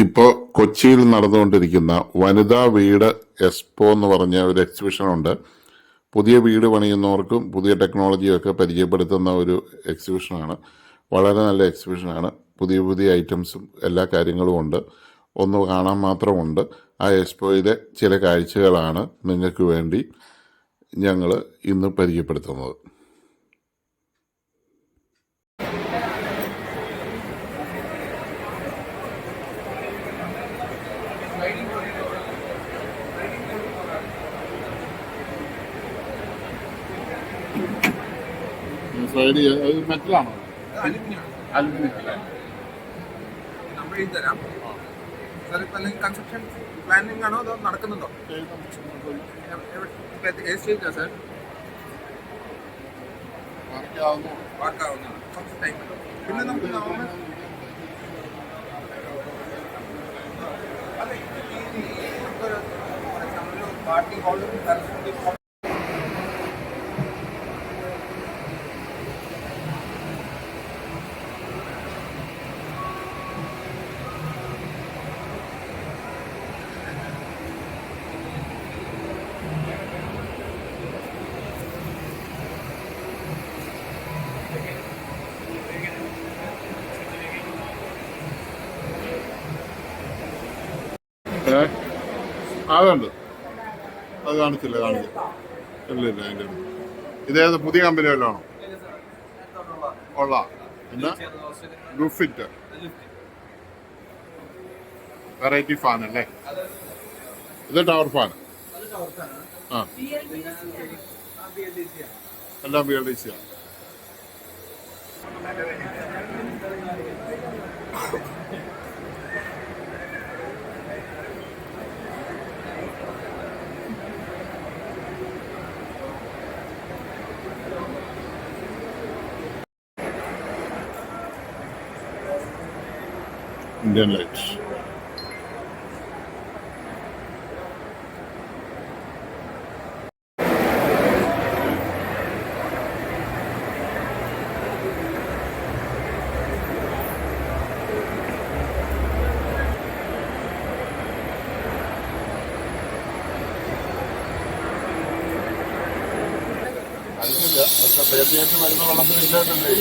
ഇപ്പോൾ കൊച്ചിയിൽ നടന്നുകൊണ്ടിരിക്കുന്ന വനിതാ വീട് എക്സ്പോ എന്ന് പറഞ്ഞ ഒരു എക്സിബിഷൻ ഉണ്ട് പുതിയ വീട് പണിയുന്നവർക്കും പുതിയ ടെക്നോളജിയൊക്കെ പരിചയപ്പെടുത്തുന്ന ഒരു എക്സിബിഷനാണ്. വളരെ നല്ല എക്സിബിഷനാണ്. പുതിയ പുതിയ ഐറ്റംസും എല്ലാ കാര്യങ്ങളും ഉണ്ട്. ഒന്ന് കാണാൻ മാത്രമുണ്ട്. ആ എക്സ്പോയിലെ ചില കാഴ്ചകളാണ് നിങ്ങൾക്ക് വേണ്ടി ഞങ്ങൾ ഇന്ന് പരിചയപ്പെടുത്തുന്നത് സൈഡ് മെറ്റലാണോ അലുമിനിയം അലുമിനിയം അല്ലേ നമ്മൾ എഴുതി തരാം സാർ മെറ്റലാണോ പ്ലാനിങ് ആണോ അതോ നടക്കുന്നുണ്ടോ പിന്നെ നമുക്ക് പാർട്ടി ഹാളും ഏ അതുണ്ട്. അത് കാണിച്ചില്ല കാണിച്ചില്ല. ഇല്ല അതിന്റെ ഇതേത് പുതിയ കമ്പനി വല്ലതാണോ ഉള്ള പിന്നെ ലുഫിറ്റ് വെറൈറ്റി ഫാൻ അല്ലേ? ഇത് ടവർ ഫാൻ ആ. എല്ലാം ബി എൽ ഡി സിയാണ് Thank ഇന്ത്യൻ ലൈറ്റ്സ് lights. പക്ഷെ തീർച്ചയായിട്ടും വരുന്ന വെള്ളത്തിന് ഇല്ലാത്തല്ലേ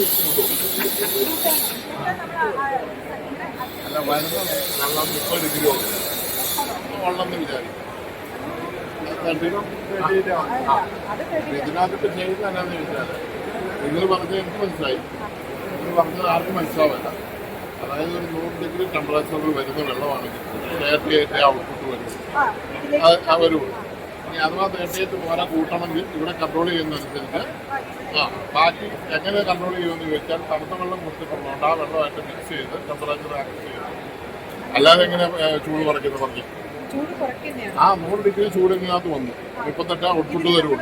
വെള്ളം മുപ്പത് ഡിഗ്രി എന്ന് വിചാരിക്കും. ഇതിനകത്ത് ചോദിച്ചാൽ നിങ്ങൾ പറഞ്ഞത് എനിക്ക് മനസ്സിലായി നിങ്ങൾ പറഞ്ഞത് ആർക്കും മനസ്സിലാവില്ല അതായത് ഒരു നൂറ് ഡിഗ്രി ടെമ്പറേച്ചറിൽ വരുന്ന വെള്ളമാണെങ്കിൽ നേരത്തെ ഔട്ട്പുട്ട് വരും അത് വരുള്ളൂ ഇനി അഥവാ തേർട്ടി എയ്റ്റ് പോരാ കൂട്ടണമെങ്കിൽ ഇവിടെ കൺട്രോൾ ചെയ്യുന്നതനുസരിച്ച് ആ ബാക്കി എങ്ങനെ കൺട്രോൾ ചെയ്യുമെന്ന് ചോദിച്ചാൽ തണുത്ത വെള്ളം കൊടുത്തിട്ടുള്ളതുകൊണ്ട് ആ വെള്ളമായിട്ട് മിക്സ് ചെയ്ത് ടെമ്പറേച്ചർ ആക്സസ് ചെയ്ത്. അല്ലാതെ എങ്ങനെ ചൂട് കുറയ്ക്കുന്നത് പറഞ്ഞു ആ നൂറ് ഡിഗ്രി ചൂട് ഇതിനകത്ത് വന്നു. മുപ്പത്തെട്ട് ഔട്ട്പുട്ട് തരുള്ളൂ.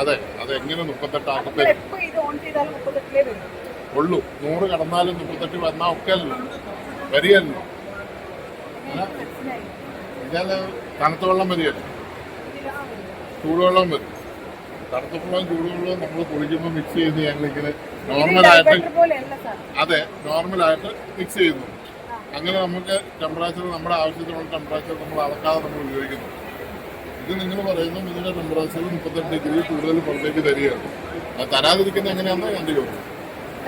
അതെ അത് എങ്ങനെ മുപ്പത്തെട്ട് ആക്കി നമ്മൾ ഇത് ഓൺ ചെയ്താലും മുപ്പത്തെട്ടിലേ വരും ഉള്ളൂ. നൂറ് കടന്നാലും മുപ്പത്തെട്ട് വന്നാൽ ഒക്കെ അല്ലല്ലോ വരികയല്ലോ ഇതാൽ തണുത്ത വെള്ളം വരികയല്ല ചൂടുവെള്ളം വരും തണുത്ത വെള്ളം ചൂടുവെള്ളം നമ്മൾ കുളിക്കുമ്പോൾ മിക്സ് ചെയ്ത് ഞങ്ങളിങ്ങനെ നോർമലായിട്ട് അതെ നോർമലായിട്ട് മിക്സ് ചെയ്യുന്നു. അങ്ങനെ നമുക്ക് ടെമ്പറേച്ചർ നമ്മുടെ ആവശ്യത്തിനുള്ള ടെമ്പറേച്ചർ നമ്മൾ അളക്കാതെ നമ്മൾ ഉപയോഗിക്കുന്നു. ഇത് നിങ്ങൾ പറയുന്നു ഇതിന്റെ ടെമ്പറേച്ചർ മുപ്പത്തെട്ട് ഡിഗ്രി കൂടുതൽ പുറത്തേക്ക് തരികയാണ്. അത് തരാതിരിക്കുന്നത് എങ്ങനെയാണെന്ന് ചോദിക്കും.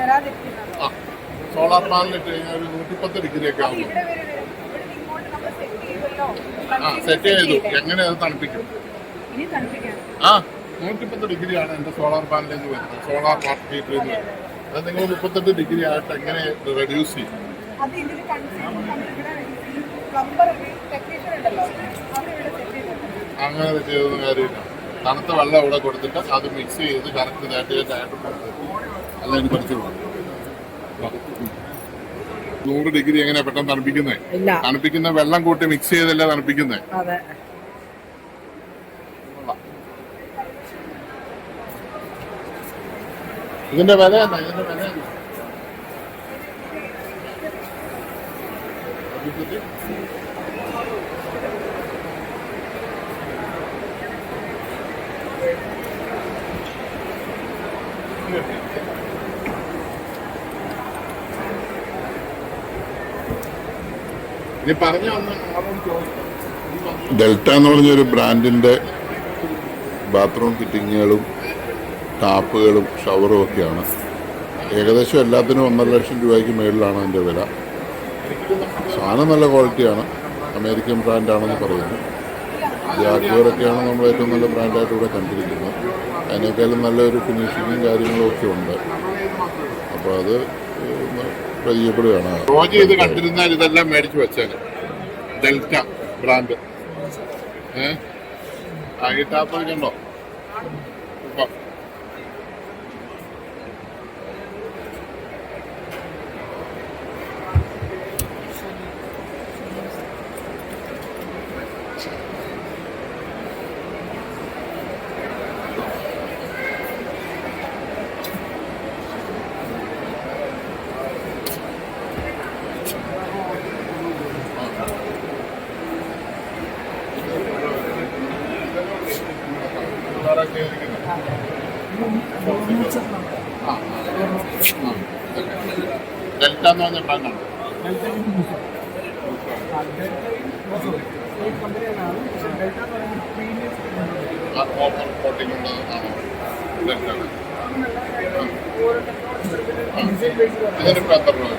തരാതിരിക്കുന്നത്. ആ സോളാർ പാനൽ ഇട്ട് കഴിഞ്ഞാൽ ഒരു നൂറ്റിപ്പത്ത് ഡിഗ്രി ഒക്കെ ആകും ഇവിടെ വരെ വരും ഇവിടെ ഇങ്ങോട്ട് നമ്മൾ സെറ്റ് ചെയ്യുമല്ലോ ആ സെറ്റ് ചെയ്തു. എങ്ങനെ അത് തണുപ്പിക്കും? ആ നൂറ്റിപ്പത്ത് ഡിഗ്രിയാണ് എന്റെ സോളാർ പാനലിൽ നിന്ന് വരുന്നത് സോളാർ വാട്ടർ ഹീറ്ററിൽ നിന്ന് വരുന്നത്. അത് നിങ്ങൾ മുപ്പത്തെട്ട് ഡിഗ്രി ആയിട്ട് എങ്ങനെ റെഡ്യൂസ് ചെയ്യും? അങ്ങനെ ചെയ്തൊന്നും കാര്യമില്ല. തണുത്ത വെള്ളം ഇവിടെ കൊടുത്തിട്ട് അത് മിക്സ് ചെയ്ത് കറക്റ്റ് തേർട്ടി ആയിട്ട് കൊടുത്തു. അല്ല എനിക്ക് പഠിച്ചു നൂറ് ഡിഗ്രി എങ്ങനെ പെട്ടെന്ന് തണുപ്പിക്കുന്നേ? തണുപ്പിക്കുന്ന വെള്ളം കൂട്ടി മിക്സ് ചെയ്തല്ല തണുപ്പിക്കുന്നേ? ഇതിന്റെ വില ഇതിന്റെ വില പറഞ്ഞു വന്ന ആളോട് ചോദിച്ചു നീ വന്നു. ഡെൽറ്റ എന്ന് പറഞ്ഞൊരു ബ്രാൻഡിന്റെ ബാത്റൂം ഫിറ്റിങ്ങുകളും ടാപ്പുകളും ഷവറും ഒക്കെയാണ്. ഏകദേശം എല്ലാത്തിനും ഒന്നര ലക്ഷം രൂപയ്ക്ക് മേളിലാണ് അതിന്റെ വില. സാധനം നല്ല ക്വാളിറ്റിയാണ്. അമേരിക്കൻ ബ്രാൻഡാണെന്ന് പറയുന്നു. ജാഗ്വറൊക്കെയാണ് നമ്മൾ ഏറ്റവും നല്ല ബ്രാൻഡായിട്ട് ഇവിടെ കണ്ടിരിക്കുന്നത്. അതിനേക്കാളും നല്ലൊരു ഫിനിഷിങ്ങും കാര്യങ്ങളും ഒക്കെ ഉണ്ട്. അപ്പോൾ അത് പരിചയപ്പെടുകയാണ്. റോജി ഇത് കണ്ടിരുന്നാൽ ഇതെല്ലാം മേടിച്ചു വെച്ചാൽ ഡെൽറ്റ ബ്രാൻഡ്. ഏഹ് ആ ഈ ടാപ്പ് കണ്ടോ ഇപ്പം കളറൊക്കെ ഇരിക്കുന്നത്. ആ, ആ. ആ, ഇതൊക്കെ. ഡെൽറ്റ എന്ന് പറഞ്ഞ ബ്രാൻഡാണ് ആ കോപ്പർ കോട്ടിംഗ് ഉള്ളതാണോ ഡെൽറ്റ ഇതിനിപ്പോൾ എത്ര രൂപ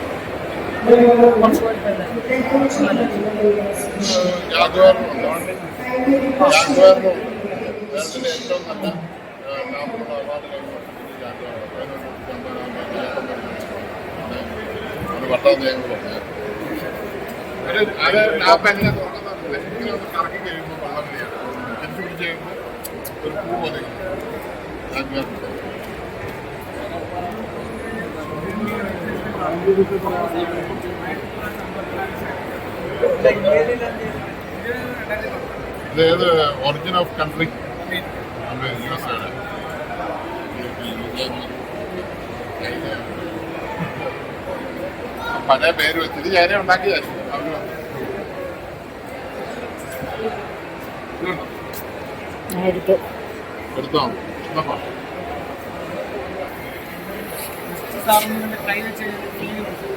ജാഗ്വാറിനുണ്ടോ ജാഗ്വാറിനും വേൾഡിലെ ഏറ്റവും നല്ല ലാഭമുള്ള അവാർഡ് കഴിഞ്ഞ വർഷത്തിൽ ജാഗ്വാർ അത് പട്ടാന്ന് ഞങ്ങൾ പറഞ്ഞു ഒരു അത് ലാപ്പ് എങ്ങനെ തുറക്കുന്നറിയില്ല ഇങ്ങനെ കറക്കി കഴിയുമ്പോൾ വെള്ളം കളിയാണ് തിരിച്ചു പിടിച്ച് കഴിയുമ്പോൾ ഒരു പൂ പോലെ ജാഗ്വാറിന്റെ ഇത് origin of country U S ആണ് പല പേര് വെച്ചിട്ട് ഞാനേ ഉണ്ടാക്കിയായിരുന്നു അവർ വന്നു. ഇതുണ്ടോ? ആയിരിക്കും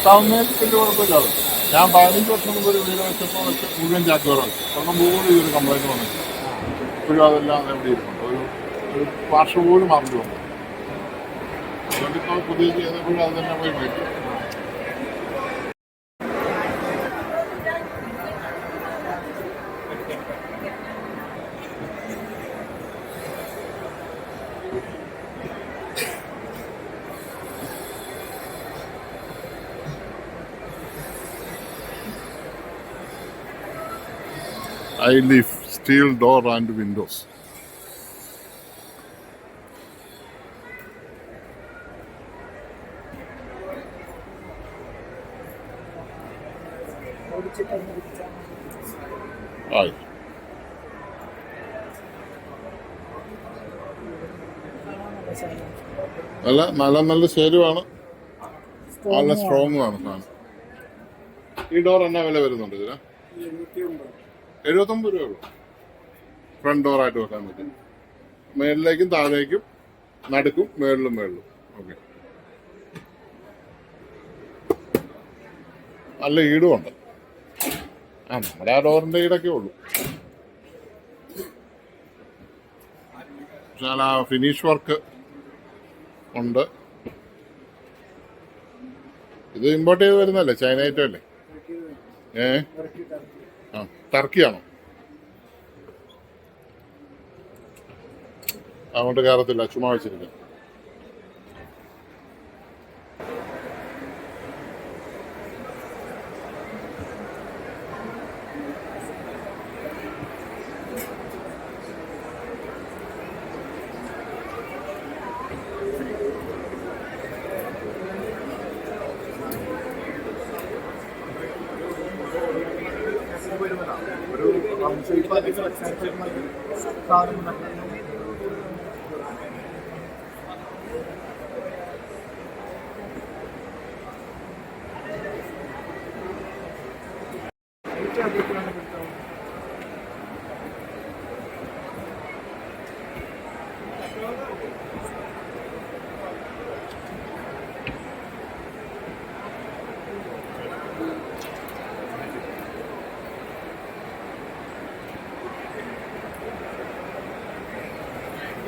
കിട്ടാവുന്നതിൽ വലിയ കുഴപ്പമില്ലാതെ ഞാൻ പതിനഞ്ച് വർഷം മുമ്പ് ഒരു വീട് വെച്ചപ്പോൾ വെച്ച് മുഴുവൻ വെച്ചു കാരണം ഈ ഒരു കംപ്ലൈന്റ് വന്നിട്ടില്ല ഇപ്പോഴും അതെല്ലാം എവിടെ ഒരു ഒരു പാർശ്വ പോലും മറന്നു വന്നു അതുകൊണ്ടിപ്പോൾ പുതിയ ചെയ്തപ്പോഴും അത് തന്നെ പോയി മേടിക്കും I leave steel door and windows. Aye. പിടിച്ചാൽ ആയി നല്ല നല്ല നല്ല ശേരുവാണ്. നല്ല സ്ട്രോങ് ആണ്. സാധനം. ഈ ഡോർ എന്നാ വില വരുന്നുണ്ട് ഇതിന്? എഴുപത്തൊമ്പത് രൂപ ഉള്ളൂ. ഫ്രണ്ട് ഡോറായിട്ട് വെക്കാൻ പറ്റും. മേളിലേക്കും താഴേക്കും നടുക്കും മേളിലും മേളിലും. ഓക്കെ നല്ല ഈടും ഉണ്ട് ആ നമ്മുടെ ആ ഡോറിന്റെ ഈടൊക്കെ ഉള്ളൂ. പക്ഷേ ആ ഫിനിഷ് വർക്ക് ഉണ്ട്. ഇത് ഇമ്പോർട്ട് ചെയ്ത് വരുന്നല്ലേ ചൈന ഐറ്റം അല്ലേ? ഏ? ടർക്കിയാണോ? അങ്ങോട്ട് കയറത്തില്ല ചുമ്മാ വെച്ചിരിക്കും కారణం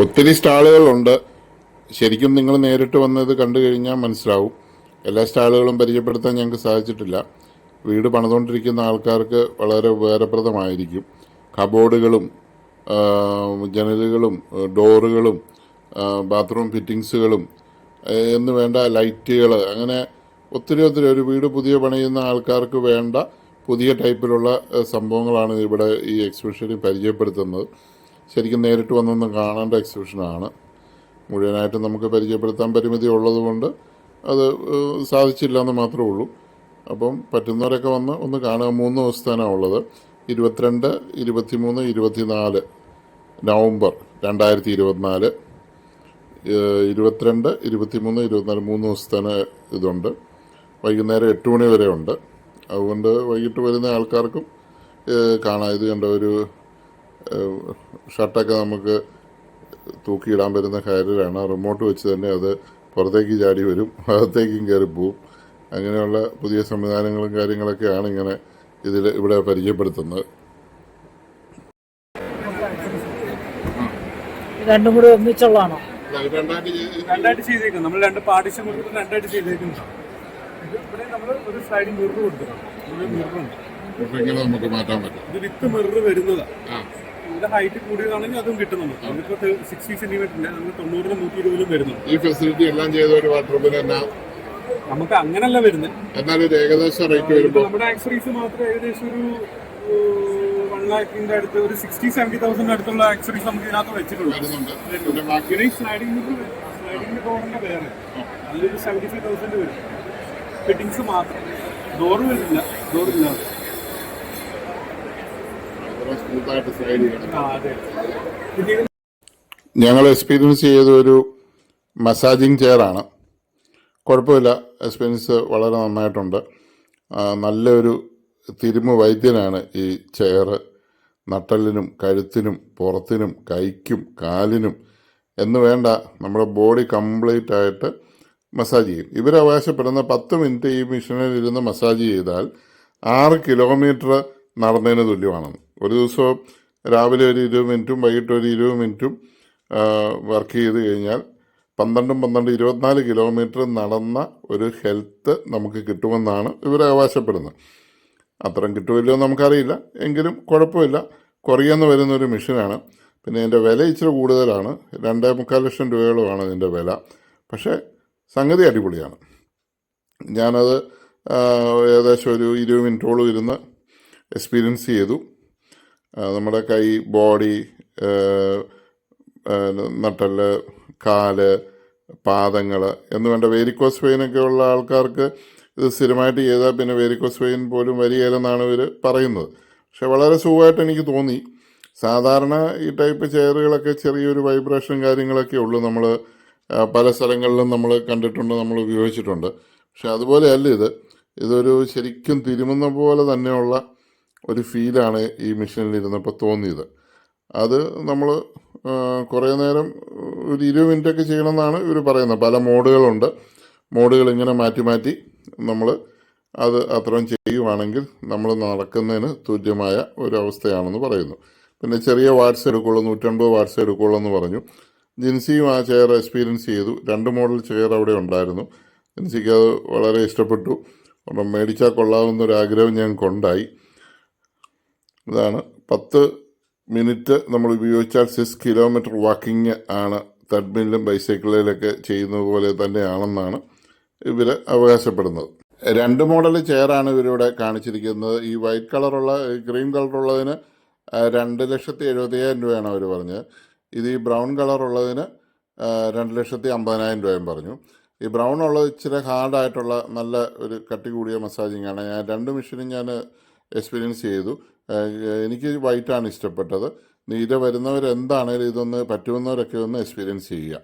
ഒത്തിരി സ്റ്റാളുകളുണ്ട്. ശരിക്കും നിങ്ങൾ നേരിട്ട് വന്നത് കണ്ടു കഴിഞ്ഞാൽ മനസ്സിലാവും. എല്ലാ സ്റ്റാളുകളും പരിചയപ്പെടുത്താൻ ഞങ്ങൾക്ക് സാധിച്ചിട്ടില്ല. വീട് പണിതുകൊണ്ടിരിക്കുന്ന ആൾക്കാർക്ക് വളരെ ഉപകാരപ്രദമായിരിക്കും. കബോർഡുകളും ജനലുകളും ഡോറുകളും ബാത്റൂം ഫിറ്റിങ്സുകളും എന്ന് വേണ്ട ലൈറ്റുകൾ അങ്ങനെ ഒത്തിരി ഒത്തിരി ഒരു വീട് പുതിയ പണിയുന്ന ആൾക്കാർക്ക് വേണ്ട പുതിയ ടൈപ്പിലുള്ള സംഭവങ്ങളാണ് ഇവിടെ ഈ എക്സിബിഷനിൽ പരിചയപ്പെടുത്തുന്നത്. ശരിക്കും നേരിട്ട് വന്നൊന്ന് കാണേണ്ട എക്സിബിഷനാണ്. മുഴുവനായിട്ട് നമുക്ക് പരിചയപ്പെടുത്താൻ പരിമിതി ഉള്ളതുകൊണ്ട് അത് സാധിച്ചില്ല എന്ന് മാത്രമേ ഉള്ളൂ. അപ്പം പറ്റുന്നവരൊക്കെ വന്ന് ഒന്ന് കാണുക. മൂന്ന് ദിവസത്തേനാണ് ഉള്ളത്. ഇരുപത്തിരണ്ട് ഇരുപത്തിമൂന്ന് ഇരുപത്തിനാല് നവംബർ രണ്ടായിരത്തി ഇരുപത്തിനാല് ഇരുപത്തിരണ്ട് ഇരുപത്തിമൂന്ന് ഇരുപത്തിനാല് മൂന്ന് ദിവസത്തേന് ഇതുണ്ട്. വൈകുന്നേരം എട്ട് മണി വരെ ഉണ്ട് അതുകൊണ്ട് വൈകിട്ട് വരുന്ന ആൾക്കാർക്കും കാണാം. ഇത് കണ്ട ഒരു ഷർട്ടൊക്കെ നമുക്ക് തൂക്കിയിടാൻ പറ്റുന്ന കാര്യമാണ് റിമോട്ട് വെച്ച് തന്നെ അത് പുറത്തേക്ക് ചാടി വരും അകത്തേക്കും കയറി പോവും. അങ്ങനെയുള്ള പുതിയ സംവിധാനങ്ങളും കാര്യങ്ങളൊക്കെയാണ് ഇങ്ങനെ ഇതിൽ ഇവിടെ പരിചയപ്പെടുത്തുന്നത്. രണ്ടും കൂടി ഒന്നിച്ചുള്ളതാണോ? രണ്ടായിട്ട് ചെയ്തേക്കും നമ്മൾ രണ്ട് പാർട്ടീഷൻ കൊടുത്തിട്ട് രണ്ടായിട്ട് ഇത് ഇവിടെ നമ്മൾ ഒരു സ്ലൈഡിംഗ് മിറർ കൊടുത്തിട്ടുണ്ട്. ഒരു മിററുണ്ട് നമുക്ക് മാറ്റാൻ പറ്റും. ഇത് വിത്ത് മിറർ വരുന്നതാണ് ഇതിന്റെ ഹൈറ്റ് കൂടിയതാണെങ്കിൽ അതും കിട്ടും നമുക്ക് അതിപ്പോ സിക്സ്റ്റി സെന്റിമീറ്ററിന്റെ നമുക്ക് തൊണ്ണൂറിനും നൂറ്റി ഇരുപതിലും വരുന്നുണ്ട്. ഈ ഫെസിലിറ്റി എല്ലാം ചെയ്ത ഒരു വാട്ടർബിന് എന്നാ? നമുക്ക് അങ്ങനല്ല വരുന്നത്. എന്നാൽ ഒരു ഏകദേശം റേറ്റ് വരുമ്പോൾ നമ്മുടെ ആക്സറീസ് മാത്രം ഏകദേശം ഒരു വൺ ലാഖിന്റെ അടുത്ത് ഒരു സിക്സ്റ്റി സെവന്റി തൗസൻഡ് അടുത്തുള്ള ആക്സറീസ് നമുക്ക് ഇതിനകത്ത് വെച്ചിട്ടുണ്ട്. പിന്നെ സ്ലൈഡിംഗ് സ്ലൈഡിംഗ് ഡോറിന്റെ വേറെ. അതിലൊരു സെവന്റി ഫൈവ് തൗസൻഡ് വരും. ഫിറ്റിംഗ്സ് മാത്രം. ഡോറ് വരുന്നില്ല. ഡോറില്ലാതെ സ്ലൈഡ് ചെയ്യണം ആ അതെ പിന്നെ ഇത് ഞങ്ങൾ എക്സ്പീരിയൻസ് ചെയ്ത ഒരു മസാജിങ് ചെയറാണ് കുഴപ്പമില്ല എക്സ്പീരിയൻസ് വളരെ നന്നായിട്ടുണ്ട്. നല്ലൊരു തിരുമ വൈദ്യനാണ് ഈ ചെയർ നട്ടലിനും കഴുത്തിനും പുറത്തിനും കൈക്കും കാലിനും എന്ന് വേണ്ട നമ്മുടെ ബോഡി കംപ്ലീറ്റ് ആയിട്ട് മസാജ് ചെയ്യും. ഇവരവകാശപ്പെടുന്ന പത്ത് മിനിറ്റ് ഈ മെഷീനിൽ ഇരുന്ന് മസാജ് ചെയ്താൽ ആറ് കിലോമീറ്റർ നടന്നതിന് തുല്യമാണെന്ന്. ഒരു ദിവസം രാവിലെ ഒരു ഇരുപത് മിനിറ്റും വൈകിട്ട് ഒരു ഇരുപത് മിനിറ്റും വർക്ക് ചെയ്ത് കഴിഞ്ഞാൽ പന്ത്രണ്ടും പന്ത്രണ്ട് ഇരുപത്തിനാല് കിലോമീറ്റർ നടന്ന ഒരു ഹെൽത്ത് നമുക്ക് കിട്ടുമെന്നാണ് ഇവർ അവകാശപ്പെടുന്നത്. അത്രയും കിട്ടുമല്ലോ നമുക്കറിയില്ല. എങ്കിലും കുഴപ്പമില്ല. കുറയുന്ന വരുന്ന ഒരു മെഷീനാണ്. പിന്നെ ഇതിന്റെ വില ഇച്ചിരി കൂടുതലാണ്. രണ്ടേ മുക്കാൽ ലക്ഷം രൂപയോളമാണ് ഇതിന്റെ വില. പക്ഷേ സംഗതി അടിപൊളിയാണ്. ഞാനത് ഏകദേശം ഒരു ഇരുപത് മിനിറ്റോളം ഇരുന്ന് എക്സ്പീരിയൻസ് ചെയ്തു. നമ്മുടെ കൈ ബോഡി നട്ടൽ കാൽ പാദങ്ങൾ എന്ന് വേണ്ട വേരിക്കോസ് വെയിനൊക്കെ ഉള്ള ആൾക്കാർക്ക് ഇത് സ്ഥിരമായിട്ട് ചെയ്താൽ പിന്നെ വേരിക്കോസ് വെയിൻ പോലും വരികയില്ലെന്നാണ് ഇവർ പറയുന്നത്. പക്ഷെ വളരെ സുഖമായിട്ട് എനിക്ക് തോന്നി. സാധാരണ ഈ ടൈപ്പ് ചെയറുകളൊക്കെ ചെറിയൊരു വൈബ്രേഷൻ കാര്യങ്ങളൊക്കെ ഉള്ളൂ. നമ്മൾ പല സ്ഥലങ്ങളിലും നമ്മൾ കണ്ടിട്ടുണ്ട് നമ്മൾ ഉപയോഗിച്ചിട്ടുണ്ട്. പക്ഷെ അതുപോലെയല്ല ഇത്. ഇതൊരു ശരിക്കും തിരുമുന്ന പോലെ തന്നെയുള്ള ഒരു ഫീലാണ് ഈ മെഷീനിൽ ഇരുന്നപ്പോൾ തോന്നിയത്. അത് നമ്മൾ കുറേ നേരം ഒരു ഇരുപത് മിനിറ്റൊക്കെ ചെയ്യണമെന്നാണ് ഇവർ പറയുന്നത്. പല മോഡുകളുണ്ട്. മോഡുകൾ ഇങ്ങനെ മാറ്റി മാറ്റി നമ്മൾ അത് അത്രയും ചെയ്യുവാണെങ്കിൽ നമ്മൾ നടക്കുന്നതിന് തുല്യമായ ഒരു അവസ്ഥയാണെന്ന് പറയുന്നു. പിന്നെ ചെറിയ വാട്സ് എടുക്കുള്ളൂ നൂറ്റമ്പത് വാട്സ് എടുക്കുള്ളൂ എന്ന് പറഞ്ഞു. ജിൻസിയും ആ ചെയർ എക്സ്പീരിയൻസ് ചെയ്തു. രണ്ട് മോഡൽ ചെയർ അവിടെ ഉണ്ടായിരുന്നു. ജിൻസിക്ക് അത് വളരെ ഇഷ്ടപ്പെട്ടു. മേടിച്ചാൽ കൊള്ളാവുന്ന ഒരു ആഗ്രഹം ഞങ്ങൾക്കുണ്ടായി. ഇതാണ്. പത്ത് മിനിറ്റ് നമ്മൾ ഉപയോഗിച്ചാൽ സിക്സ് കിലോമീറ്റർ വാക്കിംഗ് ആണ് തഡ്മിലും ബൈസൈക്കിളിലൊക്കെ ചെയ്യുന്നത് പോലെ തന്നെയാണെന്നാണ് ഇവർ അവകാശപ്പെടുന്നത്. രണ്ട് മോഡൽ ചെയറാണ് ഇവരിവിടെ കാണിച്ചിരിക്കുന്നത്. ഈ വൈറ്റ് കളറുള്ള ഗ്രീൻ കളറുള്ളതിന് രണ്ട് ലക്ഷത്തി എഴുപത്തയ്യായിരം രൂപയാണ് അവർ പറഞ്ഞത്. ഇത് ഈ ബ്രൗൺ കളറുള്ളതിന് രണ്ട് ലക്ഷത്തി അമ്പതിനായിരം രൂപയും പറഞ്ഞു. ഈ ബ്രൗൺ ഉള്ളത് ഇച്ചിരി ഹാർഡായിട്ടുള്ള നല്ല ഒരു കട്ടി കൂടിയ മസാജിങ് ആണ്. ഞാൻ രണ്ട് മെഷീനും ഞാൻ എക്സ്പീരിയൻസ് ചെയ്തു. എനിക്ക് വൈറ്റാണ് ഇഷ്ടപ്പെട്ടത്. നീര വരുന്നവരെന്താണേലും ഇതൊന്ന് പറ്റുമെന്നവരൊക്കെ ഒന്ന് എക്സ്പീരിയൻസ് ചെയ്യുക.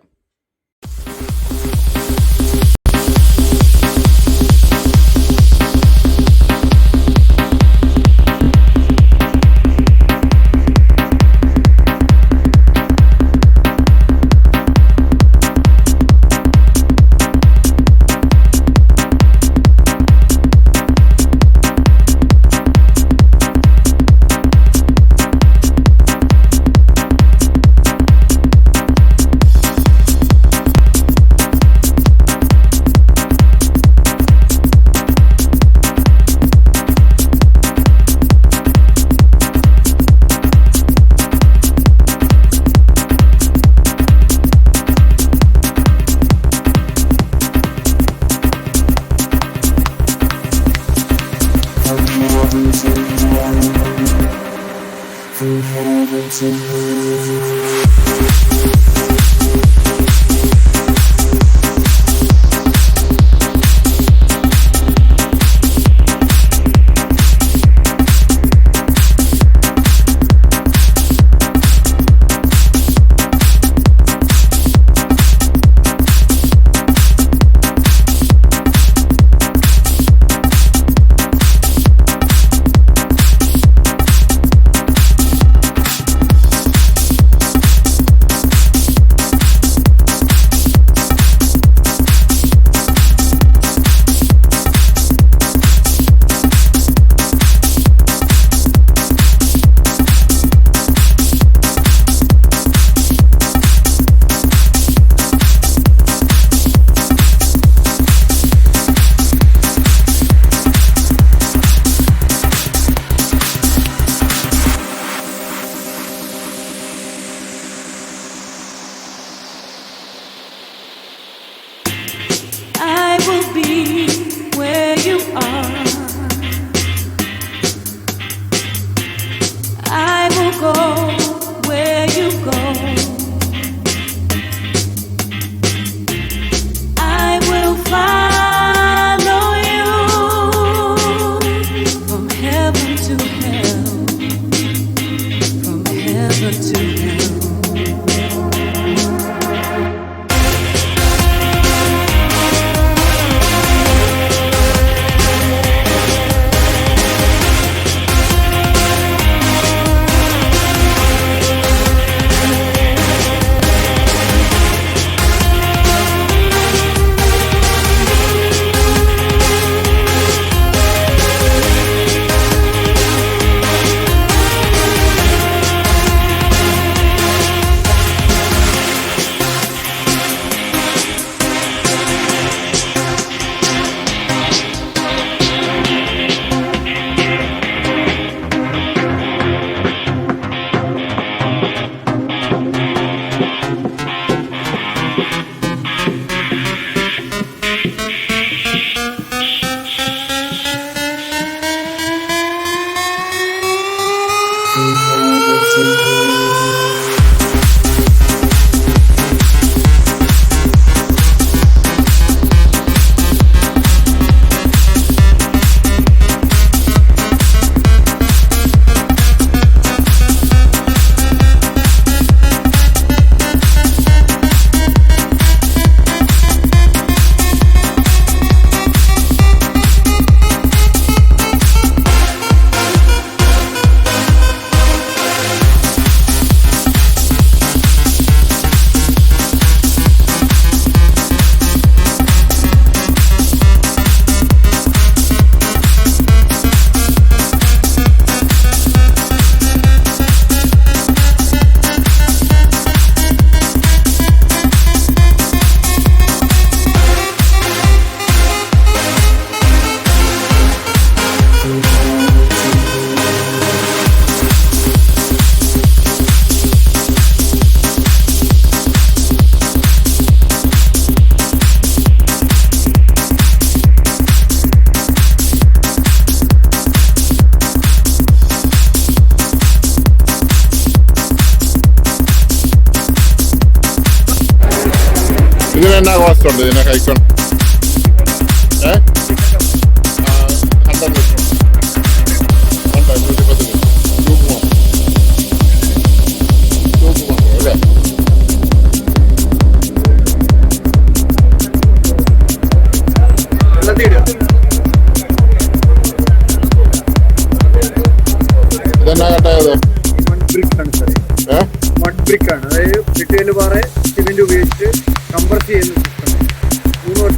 സൈസ് ഉണ്ട് ഇതിന്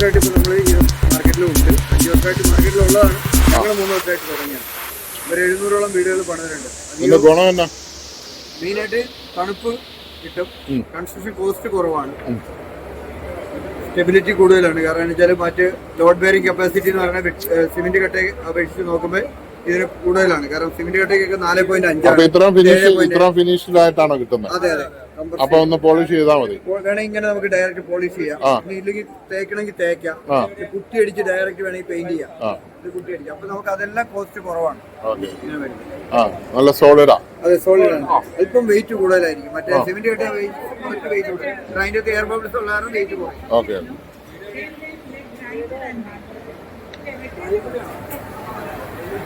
വർഷമായിട്ട് ഇപ്പോൾ നമ്മൾ ഈ മാർക്കറ്റിലും ഉണ്ട് അഞ്ച് വർഷമായിട്ട് മാർക്കറ്റിലുള്ളതാണ്. ഞങ്ങൾ മൂന്ന് വർഷമായിട്ട് തുടങ്ങിയാണ് ഒരു എഴുന്നൂറോളം വീടുകൾ പണിതിട്ടുണ്ട്. മെയിനായിട്ട് തണുപ്പ് കിട്ടും. കൺസ്ട്രക്ഷൻ കോസ്റ്റ് കുറവാണ്. സ്റ്റെബിലിറ്റി കൂടുതലാണ്. കാരണം എന്ന് വെച്ചാൽ മറ്റ് ലോഡ് ബെയറിംഗ് കപ്പാസിറ്റി എന്ന് പറഞ്ഞാൽ സിമെന്റ് കട്ടയെ അപേക്ഷിച്ച് നോക്കുമ്പോൾ ഇതിന് കൂടുതലാണ്. കാരണം സിമെന്റ് കട്ടയ്ക്കൊക്കെ നാല് പോയിന്റ് അഞ്ചാണ്. ഇത്രയും ഫിനിഷ് ഇത്രയും ഫിനിഷ്ഡായിട്ടാണോ കിട്ടുന്നത്? അതെ അതെ. അപ്പൊ ഒന്ന് പോളിഷ് ചെയ്താൽ മതി. വേണമെങ്കിൽ ഇങ്ങനെ നമുക്ക് ഡയറക്റ്റ് പോളിഷ് ചെയ്യാം. ഇല്ലെങ്കിൽ തേക്കണമെങ്കിൽ തേക്കാം. കുട്ടി അടിച്ച് ഡയറക്റ്റ് വേണമെങ്കിൽ പെയിന്റ് ചെയ്യാം. കുട്ടി അടിക്കാം. അപ്പൊ നമുക്ക് അതെല്ലാം കോസ്റ്റ് കുറവാണ്. നല്ല സോളിഡാ അതെ സോളിഡാണ് ആണ്. അല്പം വെയിറ്റ് കൂടുതലായിരിക്കും. മറ്റേ സിമെന്റ് കെട്ടിയ വെയിറ്റ് വെയിറ്റ് കൂടുതൽ. അതിന്റെ അകത്ത് എയർ ബബിൾസ് ഉള്ള കാരണം വെയിറ്റ് കുറയും. Okay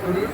Ready?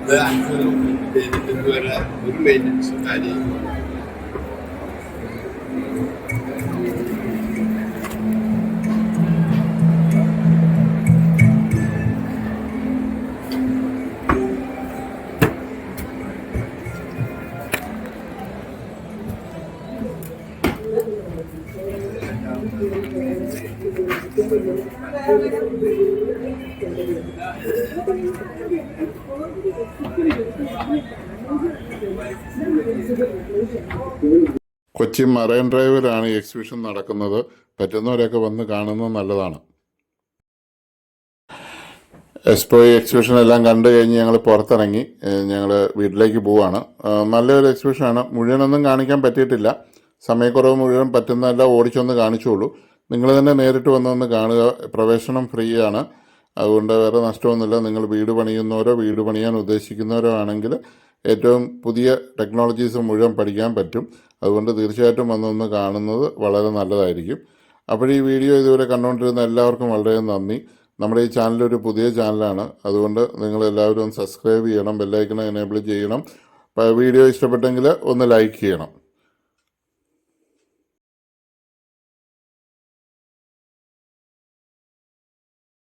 ഇത് അഞ്ചൊരു ഇതുവരെ ഒരു മെയിന്റനൻസും കാര്യമില്ല മറൈൻ ഡ്രൈവിലാണ് ഈ എക്സിബിഷൻ നടക്കുന്നത്. പറ്റുന്നവരൊക്കെ വന്ന് കാണുന്നത് നല്ലതാണ്. എക്സ്പോ എക്സിബിഷൻ എല്ലാം കണ്ടു കഴിഞ്ഞ് ഞങ്ങൾ പുറത്തിറങ്ങി. ഞങ്ങൾ വീട്ടിലേക്ക് പോവാണ്. നല്ലൊരു എക്സിബിഷനാണ്. മുഴുവനൊന്നും കാണിക്കാൻ പറ്റിയിട്ടില്ല. സമയക്കുറവ് മുഴുവൻ പറ്റുന്നതല്ല ഓടിച്ചൊന്ന് കാണിച്ചോളൂ. നിങ്ങൾ തന്നെ നേരിട്ട് വന്നൊന്ന് കാണുക. പ്രവേശനം ഫ്രീ ആണ് അതുകൊണ്ട് വേറെ നഷ്ടമൊന്നുമില്ല. നിങ്ങൾ വീട് പണിയുന്നവരോ വീട് പണിയാൻ ഉദ്ദേശിക്കുന്നവരോ ആണെങ്കിൽ ഏറ്റവും പുതിയ ടെക്നോളജീസ് മുഴുവൻ പഠിക്കാൻ പറ്റും. അതുകൊണ്ട് തീർച്ചയായിട്ടും വന്നൊന്ന് കാണുന്നത് വളരെ നല്ലതായിരിക്കും. അപ്പോൾ ഈ വീഡിയോ ഇതുവരെ കണ്ടുകൊണ്ടിരുന്ന എല്ലാവർക്കും വളരെ നന്ദി. നമ്മുടെ ഈ ചാനൽ ഒരു പുതിയ ചാനലാണ്. അതുകൊണ്ട് നിങ്ങൾ എല്ലാവരും സബ്സ്ക്രൈബ് ചെയ്യണം ബെല്ലൈക്കൺ എനേബിൾ ചെയ്യണം. വീഡിയോ ഇഷ്ടപ്പെട്ടെങ്കിൽ ഒന്ന് ലൈക്ക് ചെയ്യണം.